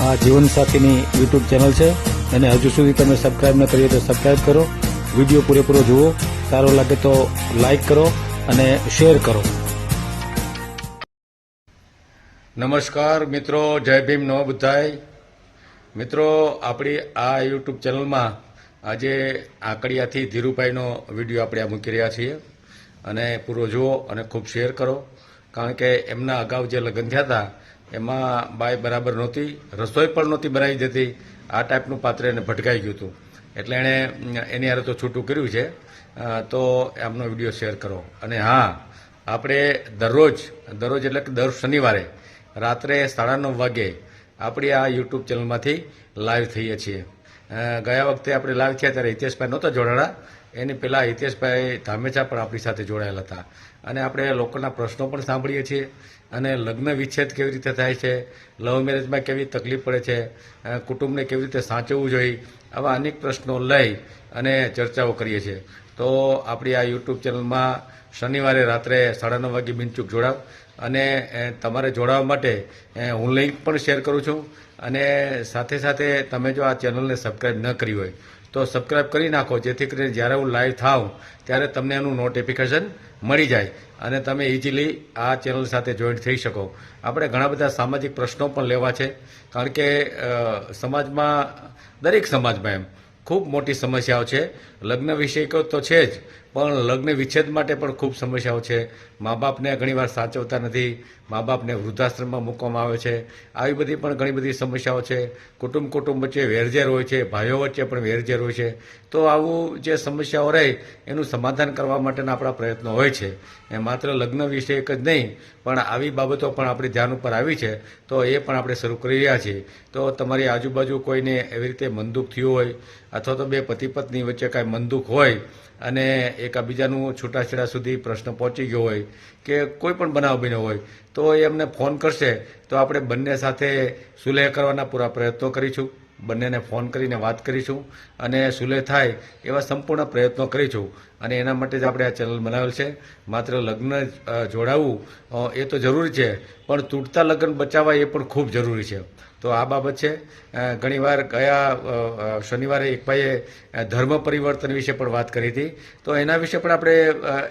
આ જીવનસાથીની YouTube channel છે. અને હજુ સુધી તમે સબસ્ક્રાઈબ ન કરી હોય તો સબસ્ક્રાઈબ કરો. વીડિયો પૂરેપૂરો જુઓ. સારો લાગે તો લાઈક કરો અને શેર કરો. નમસ્કાર મિત્રો, જય ભીમ નવ બુદ્ધાય. મિત્રો, આપણી આ યુટ્યુબ ચેનલમાં આજે આંકડિયાથી ધીરુભાઈનો વીડિયો આપણે મૂકી રહ્યા છીએ. અને પૂરો જુઓ અને ખૂબ શેર કરો. કારણ કે એમના અગાઉ જે લગ્ન થયા હતા એમાં બાય બરાબર નહોતી, રસોઈ પણ નહોતી બનાવી દેતી. આ ટાઈપનું પાત્ર એને ભટકાઈ ગયું હતું. એટલે એણે એની હારે તો છૂટું કર્યું છે. તો એમનો વીડિયો શેર કરો. અને હા, આપણે દરરોજ દરરોજ એટલે કે દર શનિવારે રાત્રે સાડા નવ વાગે આપણી આ યુટ્યુબ ચેનલમાંથી લાઈવ થઈએ છીએ. ગયા વખતે આપણે લાઈવ થયા ત્યારે હિતેશભાઈ નહોતા જોડાણા. એની પહેલાં હિતેશભાઈ ધામેચા પણ આપણી સાથે જોડાયેલા હતા. અને આપણે લોકોના પ્રશ્નો પણ સાંભળીએ છીએ અને લગ્ન વિચ્છેદ કેવી રીતે થાય છે, લવ મેરેજમાં કેવી તકલીફ પડે છે કુટુંબને કેવી રીતે સાચવવું જોઈએ, આવા અનેક પ્રશ્નો લઈ અને ચર્ચાઓ કરીએ છીએ. તો આપણી આ યુટ્યુબ ચેનલમાં શનિવારે રાત્રે સાડા નવ વાગે બિનચૂક જોડાવ અને તમારે જોડાવા માટે હું લિંક પણ શેર કરું છું. અને સાથે સાથે તમે જો આ ચેનલને સબસ્ક્રાઇબ ન કરી હોય, તો સબસ્ક્રાઇબ કરી નાખો, જેથી કરીને જ્યારે હું લાઈવ થાવ ત્યારે તમને એનું નોટિફિકેશન મળી જાય અને તમે ઇઝીલી આ ચેનલ સાથે જોઈન્ટ થઈ શકો. આપણે ઘણા બધા સામાજિક પ્રશ્નો પણ લેવા છે, કારણ કે સમાજમાં, દરેક સમાજમાં એમ, ખૂબ મોટી સમસ્યાઓ છે. લગ્ન વિષય તો છે જ, પણ લગ્ન વિચ્છેદ માટે પણ ખૂબ સમસ્યાઓ છે. મા બાપને ઘણીવાર સાચવતા નથી. મા બાપને વૃદ્ધાશ્રમમાં મૂકવામાં આવે છે. આવી બધી પણ ઘણી બધી સમસ્યાઓ છે. કુટુંબ કુટુંબ વચ્ચે વેરઝેર હોય છે. ભાઈઓ વચ્ચે પણ વેરઝેર હોય છે. તો આવું જે સમસ્યાઓ રહે, એનું સમાધાન કરવા માટેના આપણા પ્રયત્નો હોય છે. એ માત્ર લગ્ન વિશે એક જ નહીં, પણ આવી બાબતો પણ આપણી ધ્યાન ઉપર આવી છે. તો એ પણ આપણે શરૂ કરી રહ્યા છીએ. તો તમારી આજુબાજુ કોઈને એવી રીતે મનદુખ થયું હોય, અથવા તો બે પતિ પત્ની વચ્ચે કાંઈ મનદુખ હોય, અને એકાબીજાનું છૂટાછેડા સુધી પ્રશ્ન પહોંચી ગયો હોય કે કોઈ પણ બનાવ બન્યો હોય, તો એ અમને ફોન કરશે, તો આપણે બંને સાથે સુલેહ કરવાના પૂરા પ્રયત્નો કરીશું. બંનેને ફોન કરીને વાત કરીશું અને સુલે થાય એવા સંપૂર્ણ પ્રયત્નો કરીશું. અને એના માટે જ આપણે આ ચેનલ બનાવેલ છે. માત્ર લગ્ન જોડાવવું એ તો જરૂરી છે. પણ તૂટતા લગ્ન બચાવવા એ પણ ખૂબ જરૂરી છે. તો આ બાબત છે. ઘણીવાર ગયા શનિવારે એક ભાઈએ ધર્મ પરિવર્તન વિશે પણ વાત કરી હતી. તો એના વિશે પણ આપણે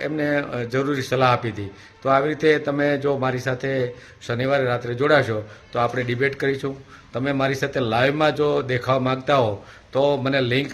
એમને જરૂરી સલાહ આપી હતી. તો આવી રીતે તમે જો મારી સાથે શનિવારે રાત્રે જોડાશો, તો આપણે ડિબેટ કરીશું. તમે મારી સાથે લાઈવમાં જો દેખાવા માંગતા હો, તો મને લિંક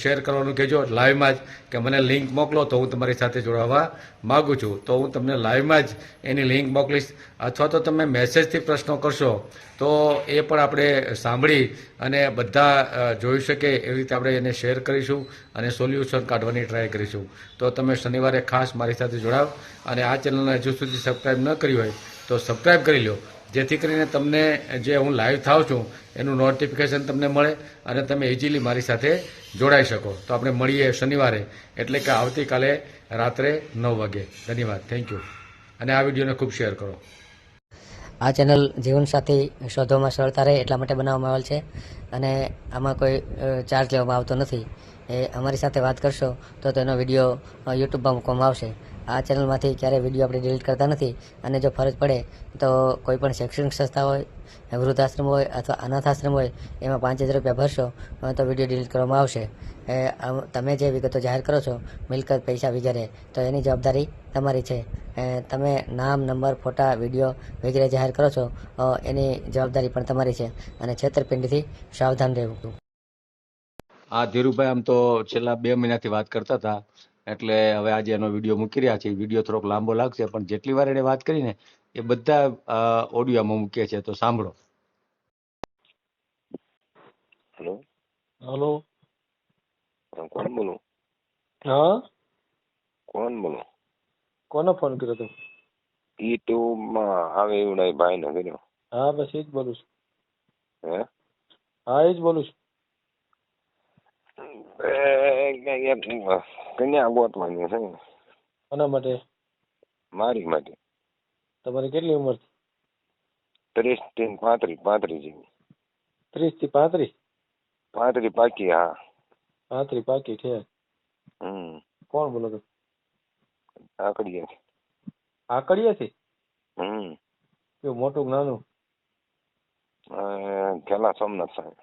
શેર કરવાનું કહેજો લાઈવમાં જ, કે મને લિંક મોકલો તો હું તમારી સાથે જોડાવા માગું છું. તો હું તમને લાઈવમાં જ એની લિંક મોકલીશ. અથવા તો તમે મેસેજથી પ્રશ્નો કરશો, તો એ પણ આપણે સાંભળી અને બધા જોઈ શકે એવી રીતે આપણે એને શેર કરીશું અને સોલ્યુશન કાઢવાની ટ્રાય કરીશું. તો તમે શનિવારે ખાસ મારી સાથે જોડાવ અને આ ચેનલને હજુ સુધી સબસ્ક્રાઈબ ન કરી હોય, તો સબસ્ક્રાઈબ કરી લો જેથી કરીને તમને જે હું લાઈવ થાઉં છું, એનું નોટિફિકેશન તમને મળે અને તમે ઇઝીલી મારી સાથે જોડાઈ શકો. તો આપણે મળીએ શનિવારે, એટલે કે આવતીકાલે રાત્રે નવ વાગે. ધન્યવાદ. થેન્ક યુ અને આ વિડીયોને ખૂબ શેર કરો. આ ચેનલ જીવનસાથી શોધવામાં સરળતા રહે એટલા માટે બનાવવામાં આવેલ છે. અને આમાં કોઈ ચાર્જ લેવામાં આવતો નથી. એ અમારી સાથે વાત કરશો તો તેનો વીડિયો યુટ્યુબમાં મૂકવામાં આવશે. આ ચેનલમાંથી ક્યારેય વીડિયો આપણે ડિલીટ કરતા નથી અને જો ફરજ પડે તો કોઈ પણ શૈક્ષણિક સંસ્થા હોય, વૃદ્ધાશ્રમ હોય અથવા અનાથ આશ્રમ હોય, એમાં પાંચ હજાર રૂપિયા ભરશો તો વીડિયો ડિલીટ કરવામાં આવશે. એ તમે જે વિગતો જાહેર કરો છો, મિલકત, પૈસા વગેરે, તો એની જવાબદારી તમારી છે. તમે નામ, નંબર, ફોટા વીડિયો વગેરે જાહેર કરો છો એની જવાબદારી પણ તમારી છે. અને છેતરપિંડીથી સાવધાન રહેવું. આ ધીરુભાઈ આમ તો છેલ્લા બે મહિનાથી વાત કરતા હતા. એટલે હવે આજે એનો વીડિયો મૂકી રહ્યા છે. વીડિયો થોડોક લાંબો લાગશે પણ જેટલી વાર એને વાત કરીને એ બધા ઓડિયોમાં મૂકીએ છીએ તો સાંભળો. હેલો. હલો. કોણ બોલો? હા? કોણ બોલો? કોનો ફોન કર્યો હતો યુટ્યુબમાં આવે એવું નહીં ભાઈ ને કર્યો. હા બસ એ જ બોલું છું. હે? હા એ જ બોલું છું. એક કન્યા ગોતવાની છે કોના માટે? મારી માટે. તમારી કેટલી ઉંમર છે? ત્રીસથી પાંત્રીસ પાંત્રીસ જેવી. ત્રીસથી પાંત્રીસ? પાંત્રીસ પાકી હા. પાંત્રીસ પાકી છે હમ. કોણ બોલો છો? આકડીએ આકડીએથી હમ. કેવું મોટું કે નાનું? ખેલા સોમનાથ સાહેબ.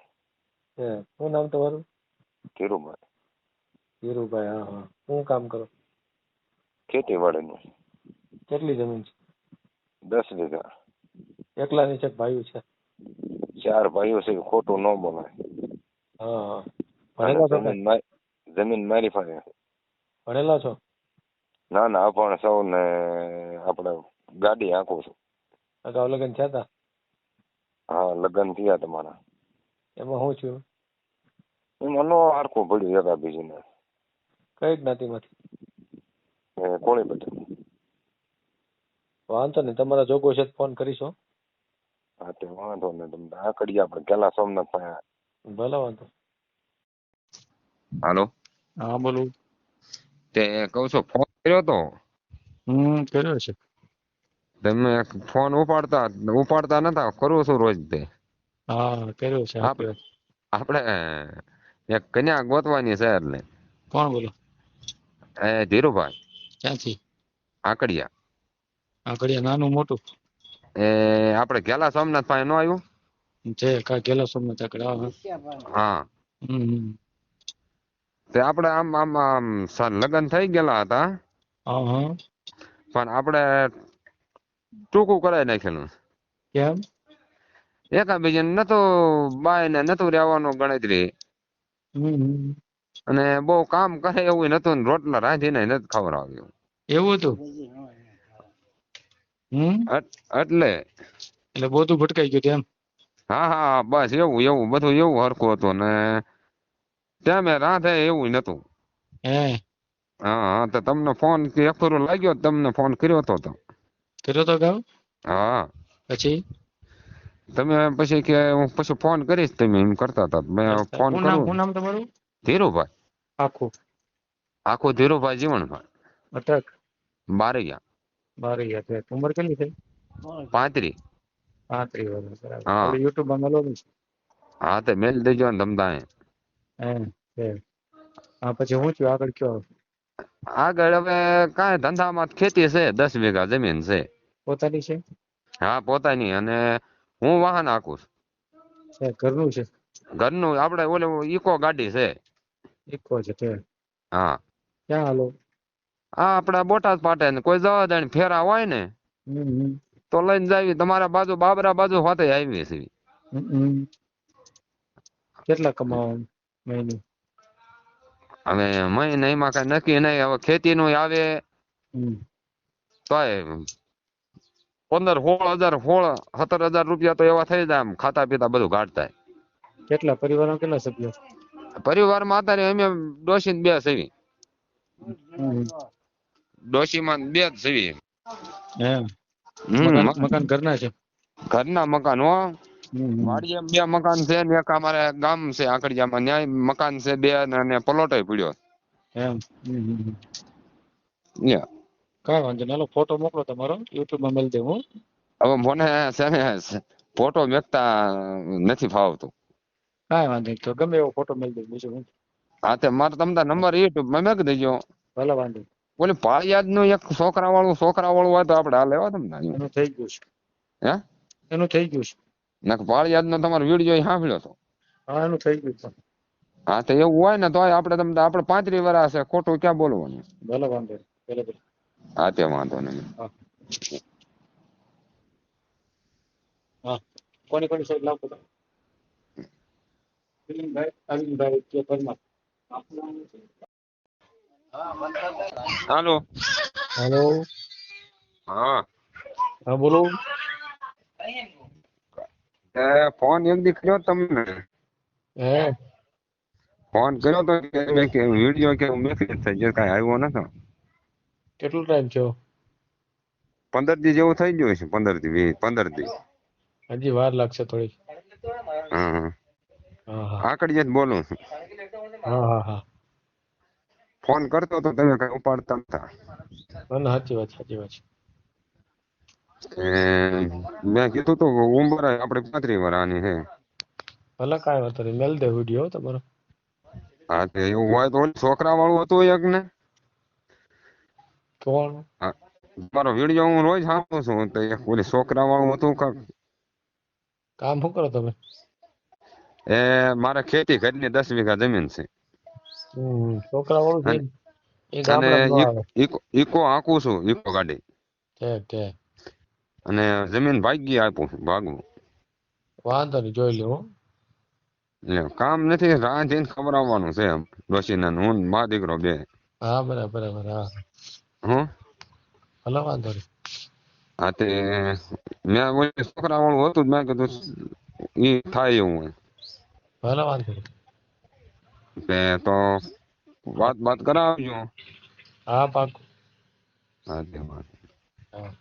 શું નામ તમારું? ધીરુભાઈ. ધીરુભાઈ હા હા. શું કામ કરો? ખેતીવાડીનું. કેટલી જમીન છે? દસ વીઘા. એકલાની છે કે ભાઈઓ છે? ચાર ભાઈઓ છે ખોટું ન બોલાય. હા હા. ભણેલા છો જમીન મારી પાસે. છે. ભણેલા છો? ના ના પણ સૌને આપણે ગાડી હાંકું છું. અગાઉ લગ્ન થયા હતા હા લગ્ન થયા તમારા. એમાં શું થયું એમાં નો હારખું પડ્યું એકા બીજીને. કઈ જ્ઞાતિમાંથી એ કોળી બધું વાંધો નહીં તમારા જોગો છે ફોન કરીશો હા. તે વાંધો નહીં તમને આકડી આપણે કેલા સોમનાથ પાસે ભલે વાંધો. હાલો. હા બોલો. તે કહું છો ફોન કર્યો તો? હમ કર્યો છે. તમે ફોન ઉપાડતા ઉપાડતા નતા કરું છું રોજ તે. હા કર્યો છે આપણે આપણે એક કન્યા ગોતવાની છે એટલે. કોણ બોલો? એ ધીરુભાઈ. ક્યાંથી? આકડિયા. આકડિયા નાનું મોટું? એ આપણે ઘેલા સોમનાથ પાસે નો આવ્યું? છે કા ગેલા સોમનાથ આગળ હા. તે આપણે આમ આમ આમ લગ્ન થઈ ગયેલા હતા. હા હા. પણ આપણે ટૂંકું કરાવી નાખેલું. કેમ? એકાબીજાને નતું બાય ને નતું રહેવાનું ગણતરી. અને બહુ કામ કરે એવું નતું ને રોટલા રાંધીને નથી ખવડાવ્યું. એવું હતું? એટલે? એટલે બધું ભટકાઈ ગયું તેમ? હા હા બસ એવું એવું બધું એવું હરખું હતું ને ત્યાં મેં રાંધે એવું નતું. હે? હા હા તો તમને ફોન એક લાગ્યો તમને ફોન કર્યો હતો તો. કર્યો તો ગાવ હા. પછી? તમે પછી કે હું પછી ફોન કરીશ તમે એમ કરતા હતા. મેં ફોન નામ શું નામ તમારું? ધીરુભાઈ. આખું. આખું ધીરુભાઈ જીવણભાઈ અટક બારૈયા. બારૈયા છે. ઉંમર કેટલી થઈ પાંત્રી પાંત્રીસ વર્ષ બરાબર. હા. યુટ્યુબમાં છે હા તે મેલ દેજો ને તમતા હે હા પછી હું છું આગળ કયો? આગળ હવે કાંઈ ધંધામાં ખેતી છે દસ વીઘા જમીન છે. પોતાની છે? હા પોતાની. અને હું વાહન હાંકું છું. ઘરનું છે. ઘરનું આપણે ઓલે ઈકો ગાડી છે. ઇકો છે હા. ક્યાં હાલો? આ આપડા બોટાદ પાટે ને કોઈ જવા દે ફેરા હોય ને. તો લઈને જાવી તમારા બાજુ બાબરા બાજુ હોતે આવી છે. કેટલા કમાવાનું મહિને? હવે મહિને એમાં કઈ નક્કી નહીં હવે ખેતી નું આવે. તો તોય પંદર સોળ હજાર સોળ સત્તર હજાર રૂપિયા તો એવા થઈ જાય આમ ખાતા પીતા બધું કાઢતા કેટલા? પરિવારમાં કેટલા સભ્યો? પરિવારમાં અત્યારે અમે ડોશી ને બે સેવી. ડોશી માં બે જ સેવી. મકાન ઘરના છે? ઘરના મકાન હો. વાડીએ બે મકાન છે ને એક અમારે ગામ છે આકડિયામાં ન્યાય મકાન છે બે અને પલોટો પડ્યો. એમ. કાંઈ વાંધો નહીં. હાલો ફોટો મોકલો તમારો. યુટ્યુબમાં મેળ દે હું. હવે મને ને ફોટો મેકતા નથી ફાવતું. કાંઈ વાંધો નહીં. તો ગમે એવો ફોટો મેળ દે બીજું હું. હા તે મારો તમને નંબર યુટ્યુબમાં મેક દેજો. ભલે વાંધો. ઓલી પાળિયાદનું એક છોકરા વાળું છોકરા વાળું હોય તો આપણે આ લેવા તમને એનું થઈ ગયું છે. હે? એનું થઈ ગયું છે. નાખ પાળિયાદ નો તમારો વીડિયો સાંભળ્યો હતો હા એનું થઈ ગયું છે. હા તો એવું હોય ને તો આપણે તમને આપણે પાંત્રી વર્ષ છે. ખોટું ક્યાં બોલવાનું? ભલે વાંધો ભલે ભલે. હા તે વાંધો નહીં. હા. કોની કોની સાઈડ લાવો અરવિંદભાઈ કે પરમાર હાલો. હેલો. હા. હા બોલો. એ ફોન એક દી કર્યો તમને? હે. ફોન કર્યો તો કે વિડિયો કે કે મેસેજ થઈ ગયો કાંઈ આવ્યો નતો? કેટલો ટાઈમ થયો? પંદર દી જેવું થઈ ગયું છે પંદર દી વીસ પંદર દી. હજી વાર લાગશે થોડી આકડીએ જ બોલું છું. હા હા હા. ફોન કરતો તો તમે કઈ ઉપાડતા નતા. ના સાચી વાત સાચી વાત મેં કીધું તો ઉંમર આપણે પાંત્રીસ વર્ષની છે ભલે કાંઈ વાંધો નહીં મેલ દે વીડિયો તમારો. હા તે એવું હોય તો છોકરા વાળું હતું એક ને? કોણ? મારો વીડિયો હું રોજ સાંભળું છું તો એક ઓલી છોકરા વાળું હતું કાક. કામ શું કરો તમે? એ મારે ખેતી ઘરની દસ વીઘા જમીન છે. છોકરા વાળું છે અને- ઈકો હાંકું છું ઈકો ગાડી. અને જમીન ભાગી આપું છું ભાગવું. વાંધો નહીં જોઈ લેવું. એટલે કામ નથી રાંધીને ખવડાવવાનું છે એમ. ડોશીના ને હું મા દીકરો બે. હા બરાબર બરાબર હા. હું ભલે વાંધો નહીં. હા તે મેં ઓલી છોકરા વાળું હતું જ મેં કીધું ઈ થાય એવું હોય. ભલે વાંધો નહીં. તે તો વાત વાત કરાવજો. હા પાકું. હા તે વાત. હા.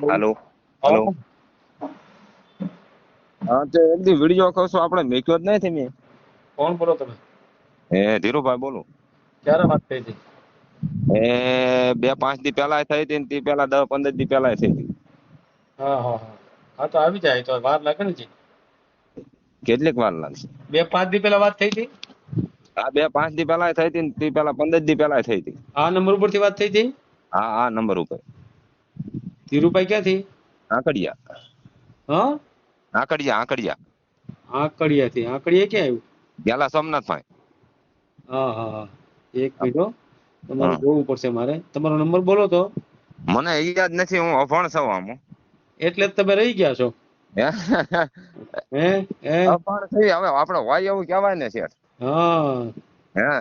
હાલો હાલો. હા તે એક દી વીડિયો કરશો છું આપણે મેક્યો જ નહીં મેં. કોણ બોલો તમે? એ ધીરુભાઈ બોલું. ક્યારે વાત થઈ હતી? એ બે પાંચ દી પહેલા થઈ હતી ને તે પહેલા દસ પંદર દી પહેલા થઈ હતી. હા હા હા. તો આવી જાય. તો વાર લાગે ને જી. કેટલીક વાર લાગશે? બે પાંચ દી પહેલા વાત થઈ હતી? હા બે પાંચ દી પહેલા થઈ હતી તે પહેલા પંદર દી પહેલા થઈ હતી. આ નંબર ઉપરથી વાત થઈ હતી? હા આ નંબર ઉપર. ધીરુભાઈ ક્યાંથી? આંકડિયા. હા? આંકડિયા આંકડિયા. આંકડિયાથી. આંકડિયા ક્યાં આવ્યું? પેલા સોમનાથ ભાઈ હા હા હા. એક મિનિટ તમારે જોવું પડશે મારે. તમારો નંબર બોલો તો. મને યાદ નથી હું અભણ છું આમ. એટલે જ તમે રહી ગયા છો. હે? હે? અભણ થઈ હવે આપણે વાય એવું કહેવાય ને શેઠ. હા. હે?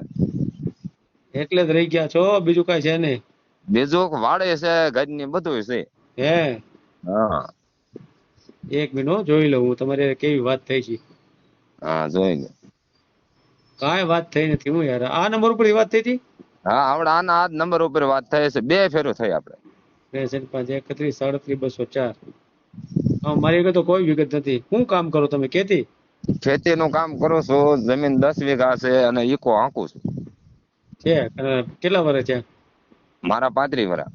એટલે જ રહી ગયા છો બીજું કઈ છે નહીં. બીજું વાડે છે ઘરની બધું છે. હે? હા. એક મિનિટ જોઈ લઉં હું તમારી કેવી વાત થઈ છે. હા જોઈ લે. કાંઈ વાત થઈ નથી હું યાર. આ નંબર ઉપર વાત થઈ હતી? હા આપણે આના આ નંબર ઉપર વાત થઈ છે. બે ફેરો થઈ આપણે ત્રેસઠ પાંચ એકત્રીસ સાડત્રીસ બસો ચાર. હા મારી આગળ તો કોઈ વિગત નથી. શું કામ કરો તમે? કેતી ખેતી? નું કામ કરું છું. જમીન દસ વીઘા છે અને ઈકો હાંકું છું. છે? કેટલા વર્ષ છે મારા પાંત્રી વરા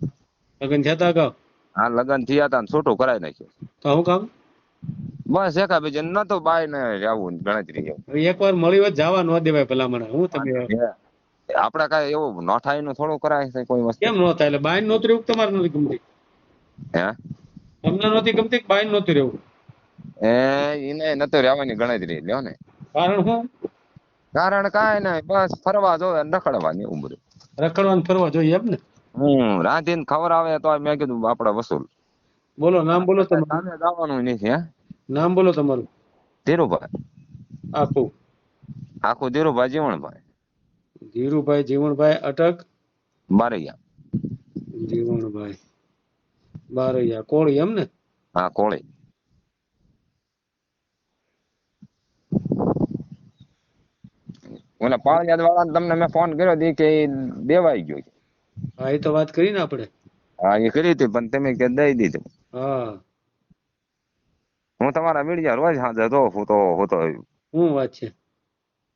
લગ્ન થયા હતા આ લગ્ન થયા હતા ને છૂટું કરાવી નાખ્યું. તો શું કામ? બસ એકા બીજે તો બાય ને આવું ગણતરી એકવાર મળી હોય જવા ન દેવાય ભલામણ હું તમે આપડે કઈ એવું થાયનું થોડું કરાય છે કોઈ વસ્તુ. કેમ ન થાય? એટલે બાઈન નહોતું રહેવું તમારે નથી ગમતી? હે? તમને નથી ગમતી બાય બાઈન રહેવું? એ એને નતો રહેવાની ગણતરી લ્યો ને. કારણ શું કારણ કાંઈ નહીં બસ ફરવા જોવે ને રખડવાની બધું રખડવાનું ફરવા જોઈએ એમ ને હમ રાંધીને ખબર આવે તો મેં કીધું આપડે વસૂલ. બોલો નામ બોલો તમે જવાનું નથી હે? નામ બોલો તમારું. ધીરુભાઈ. આખું. આખું ધીરુભાઈ જીવણભાઈ. ધીરુભાઈ જીવણભાઈ અટક. બારૈયા. જીવણભાઈ. બારૈયા. કોળી એમ ને? હા કોળી. ઓલા પાળિયાદ વાળા તમને મેં ફોન કર્યો હતી કે દેવાઈ ગયો હા એ તો વાત કરી ને આપણે. હા એ કરી હતી પણ તમે કે દઈ દીધું. હા. હું તમારા મીડિયા રોજ સાંજે તો હું તો હું વાત છે?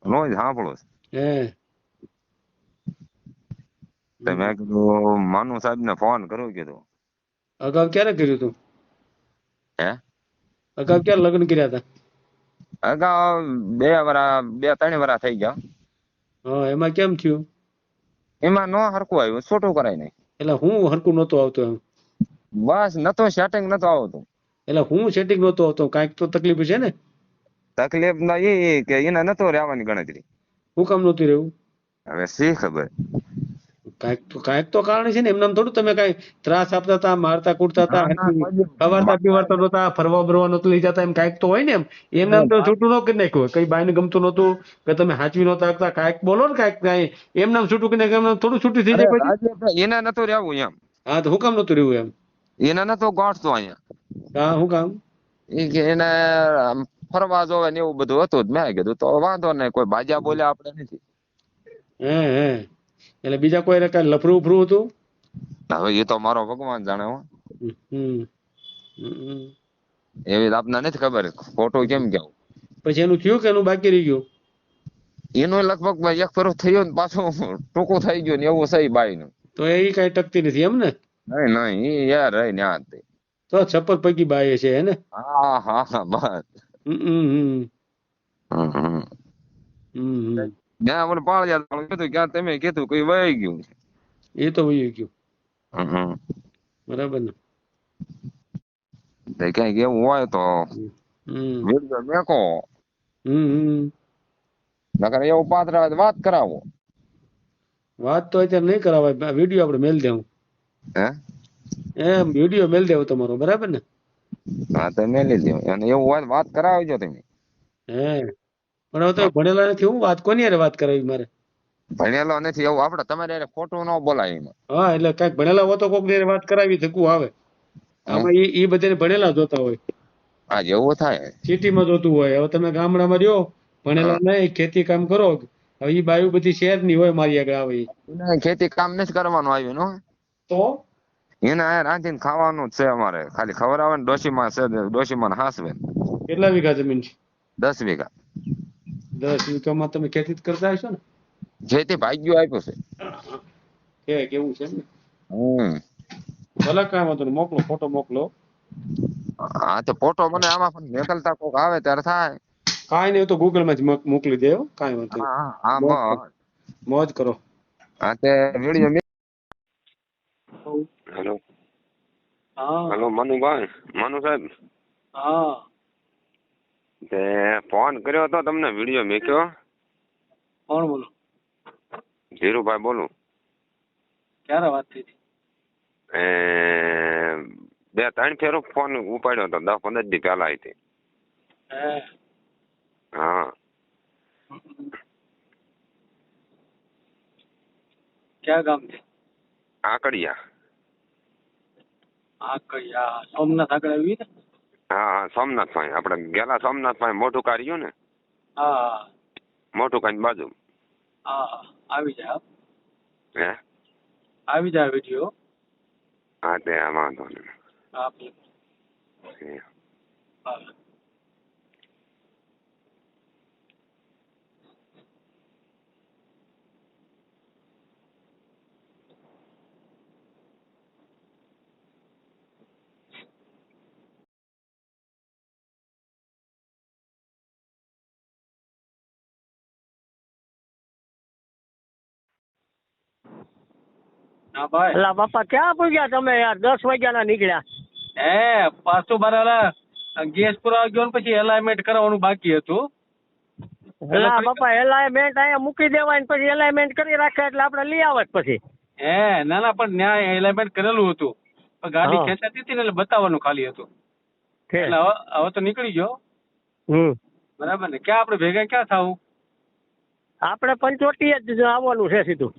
રોજ સાંભળું. હે. તો મેં કીધું માનુ સાહેબ ને ફોન કરું કીધું. અગાઉ ક્યારે કર્યું તું? હે? અગાઉ ક્યારે લગ્ન કર્યા હતા? અગાઉ બે વરા બે ત્રણ વરા થઈ ગયા. હા એમાં કેમ થયું? એમાં નો હરકું આવ્યું છોટું કરાય નહીં. એટલે હું હરકું નતો આવતો એમ. બસ નતો સેટિંગ નતો આવતું. એટલે હું સેટિંગ નહોતું હતો કાંઈક તો તકલીફ છે ને? તકલીફ ના એ કે એને નતો રહેવાની ગણતરી. હું કામ નહોતું રહેવું? હવે શી ખબર? કાંઈક તો કાંઈક તો કારણ છે ને એમને થોડું તમે કાંઈ ત્રાસ આપતા હતા મારતા કૂટતા હતા ખવારતા પીવારતા નહોતા ફરવા બરવા નહોતું લઈ જતા એમ કાંઈક તો હોય ને એમ. એમને તો છૂટું ન કરી નાખ્યું હોય. કઈ બાઈને ગમતું નહોતું કે તમે હાચવી નહોતા આપતા કાંઈક બોલો ને કાંઈક કાંઈ. એમને છૂટું કરી નાખ્યું એમને થોડું છૂટી થઈ જાય પછી. એને નતો રહેવું એમ. હા તો હું કામ નહોતું રહેવું એમ? એના નતો ગોઠતો અહીંયા. હા કામ? કે એને ફરવા જોવે ને એવું બધું હતું જ મેં કીધું તો વાંધો નહીં કોઈ બાજા બોલ્યા આપણે નથી. હે હે. એટલે બીજા કોઈ કઈ લફરું ઉફરું હતું? હવે એ તો મારો ભગવાન જાણે હો. એવી આપને નથી ખબર ખોટું કેમ કેવું? પછી એનું થયું કે એનું બાકી રહી ગયું? એનું લગભગ એક ફેરો થયો ને પાછો ટૂંકો થઈ ગયો ને એવું સહી બાઈ નું તો એ કઈ ટકતી નથી એમ ને? નહીં નહીં યાર રહી ને આ તે. છપ્પર પૈકી બાય છે હે ને? હા હા હા બસ હમ હમ હમ. કીધું ક્યાં તમે કીધું કઈ વહી ગયું. એ તો વહી ગયું. બરાબર ને? તે ક્યાંક એવું હોય તો હમ વીડિયો મેકો. નકર એવું પાત્ર આવે તો વાત કરાવો. વાત તો અત્યારે નહીં કરાવાય વીડિયો આપણે મેલ દેવું. હે? એમ વીડિયો મેલ દેવો તમારો બરાબર ને? હા તો મેલી દેવો. અને એવું હોય વાત કરાવજો તમે. હે પણ હવે તો ભણેલા નથી હું વાત કોની હારે વાત કરાવી મારે? ભણેલો નથી એવું આપણે તમારે હારે ખોટું ન બોલાય એમાં. હા એટલે કાંઈક ભણેલા હો તો કોક ને વાત કરાવી શકું આવે. આમાં ઈ ઈ બધાને ભણેલા જોતા હોય. હા જેવું થાય. સિટીમાં જોતું હોય. હવે તમે ગામડામાં રહ્યો ભણેલા નહીં ખેતી કામ કરો. હવે ઈ બાયું બધી શહેરની હોય મારી આગળ આવે ખેતી કામ નથી કરવાનું આવ્યું નો? તો? એને આ રાંધીને ખાવાનું છે અમારે. ખાલી આવે ને ડોશીમાં છે ડોશીમાં હાસવે. કેટલા વીઘા જમીન છે? દસ વીઘા. દસ વીઘામાં તમે ખેતી કરતા હશો ને? ખેતી ભાગ્યું આપ્યો છે. કે કેવું છે ને હમ. ભલે કાંઈ વાંધો નહીં મોકલો ફોટો મોકલો. હા તો ફોટો મને આમાં પણ નીકળતા કોક આવે ત્યારે થાય. કાંઈ નહીં તો ગૂગલમાં જ મોકલી દેવો કાંઈ વાંધો હા મોજ કરો. હા તે વીડિયો હેલો હા હેલો મનુભાઈ મનુ સાહેબ હા તે ફોન કર્યો હતો તમને વીડિયો મેક્યો? કોણ બોલો? ધીરુભાઈ બોલું. ક્યારે વાત થઈ હતી? એ બે ત્રણ ફેરો ફોન ઉપાડ્યો હતો દસ પંદર દી પહેલા હતી. હા. ક્યાં ગામથી આકડિયા આકડિયા સોમનાથ આગળ આવી ને? હા હા સોમનાથ ભાઈ આપણે ગેલા સોમનાથ ભાઈ મોટું કાર્યું ને? હા મોટું કાંઈ બાજુ. હા આવી જાય હે? આવી જાય વીડિયો હા તે આ વાંધો નહીં. આપી હા. હા ભાઈ. એલા બાપા ક્યાં પૂગ્યા તમે યાર? દસ વાગ્યાના નીકળ્યા. હે પાછું મારે ગેસ પુરાવા ગયો ને પછી એલાઇમેન્ટ કરાવવાનું બાકી હતું. એલા બાપા એલાઇનમેન્ટ અહીંયા મૂકી દેવાય ને પછી એલાઇનમેન્ટ કરી રાખે એટલે આપણે લઈ આવે પછી. હે ના ના પણ ન્યાય એલાઇનમેન્ટ કરેલું હતું. પણ ગાડી ખેંચાતી હતી ને એટલે બતાવવાનું ખાલી હતું. એટલે હવે હવે તો નીકળી ગયો. હમ. બરાબર ને? ક્યાં આપણે ભેગા ક્યાં થાવું? આપણે પંચોટી જ આવવાનું છે સીધું.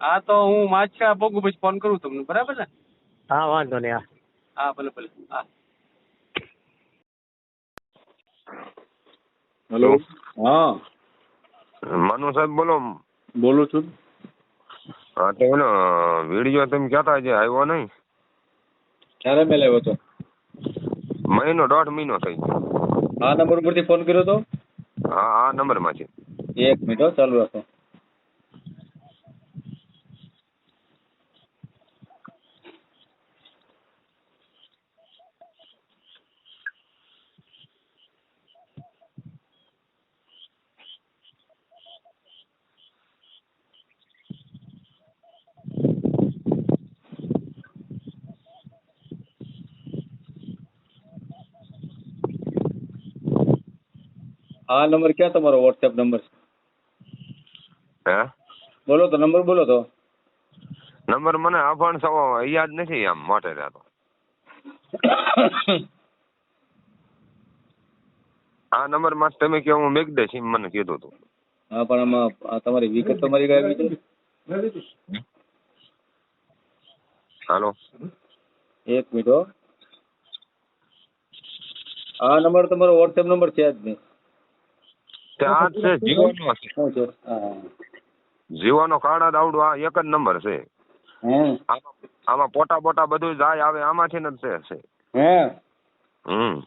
હા તો હું માછા પોગુ પછી ફોન કરું તમને. બરાબર ને હા વાંધો નહીં હા. હા ભલે ભલે. હા. હેલો હા. મનુ સાહેબ બોલો. બોલું છું. હા તો એનો વીડિયો તમે કહેતા જે આવ્યો નહીં? ક્યારે મેં લેવો હતો? મહિનો દોઢ મહિનો થઈ ગયો. આ નંબર પરથી ફોન કર્યો તો? હા આ નંબરમાં છે એક મિનિટ હો, ચાલુ રાખો. આ નંબર ક્યાં તમારો વોટ્સએપ નંબર છે? હે? બોલો તો નંબર બોલો તો. નંબર મને અભણ સવો યાદ નથી આમ મોટે તો. આ નંબરમાં તમે કે હું મેક દઈશ એમ મને કીધું હતું હા પણ આમાં આ તમારી વિગત તમારી કઈ આવી છે હાલો. એક મિનિટ હો. આ નંબર તમારો વોટ્સએપ નંબર છે જ નહીં. આ છે જીઓનો છે? શું જીઓનો કાર્ડ જ આ એક જ નંબર છે. આમાં આમાં પોટા બોટા બધું જાય આવે આમાંથી જ છે છે. હમ.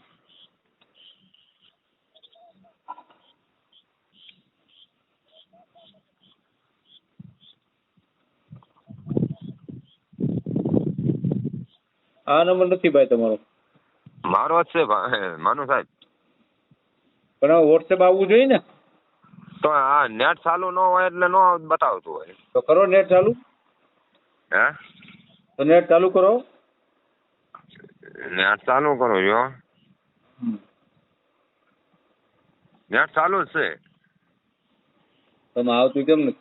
આ નંબર નથી ભાઈ તમારો. મારો જ છે ભાઈ માનુ સાહેબ. પણ આ વોટ્સએપ આવવું જોઈએ ને? તો હા નેટ ચાલુ ન હોય એટલે ન બતાવતું હોય. તો કરો નેટ ચાલુ. હે? તો નેટ ચાલુ કરો. નેટ ચાલુ કરો જો. નેટ ચાલુ જ છે. તમે આવતું કેમ નથી?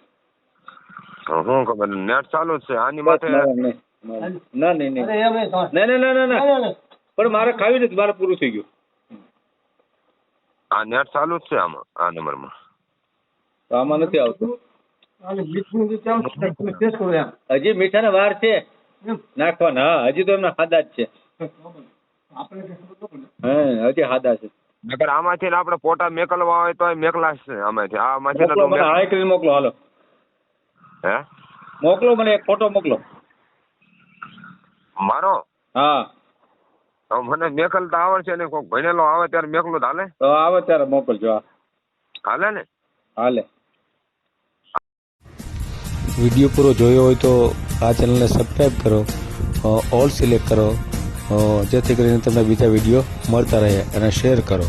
શું ખબર? નેટ ચાલુ જ છે. આની માટે ના નહીં નહીં. નહીં ના ના. ના ના ના. પણ મારે ખાવી નથી. મારે પૂરું થઈ ગયું. આ નેટ ચાલુ જ છે આમાં આ નંબરમાં. તો આમાં નથી આવતું? હજી મીઠાના વાર છે. નાખવાના હા હજી તો એમના ખાધા જ છે. હા હજી ખાધા છે. નકર આમાંથી આપણે ફોટા મેકલવા હોય તો મેકલા જ છે આમાંથી. આમાંથી મને હાઈ કરીને મોકલો હાલો. હે? મોકલો મને એક ફોટો મોકલો. મારો? હા. મને મેકલતા આવડશે ને કોઈક ભણેલો આવે ત્યારે મેકલું તો હાલે. આવે ત્યારે મોકલજો હાલે ને? હાલે. વીડિયો પૂરો જોયો હોય તો આ ચેનલને સબસ્ક્રાઈબ કરો ઓલ સિલેક્ટ કરો જેથી કરીને તમને બીજા વીડિયો મળતા રહે અને શેર કરો.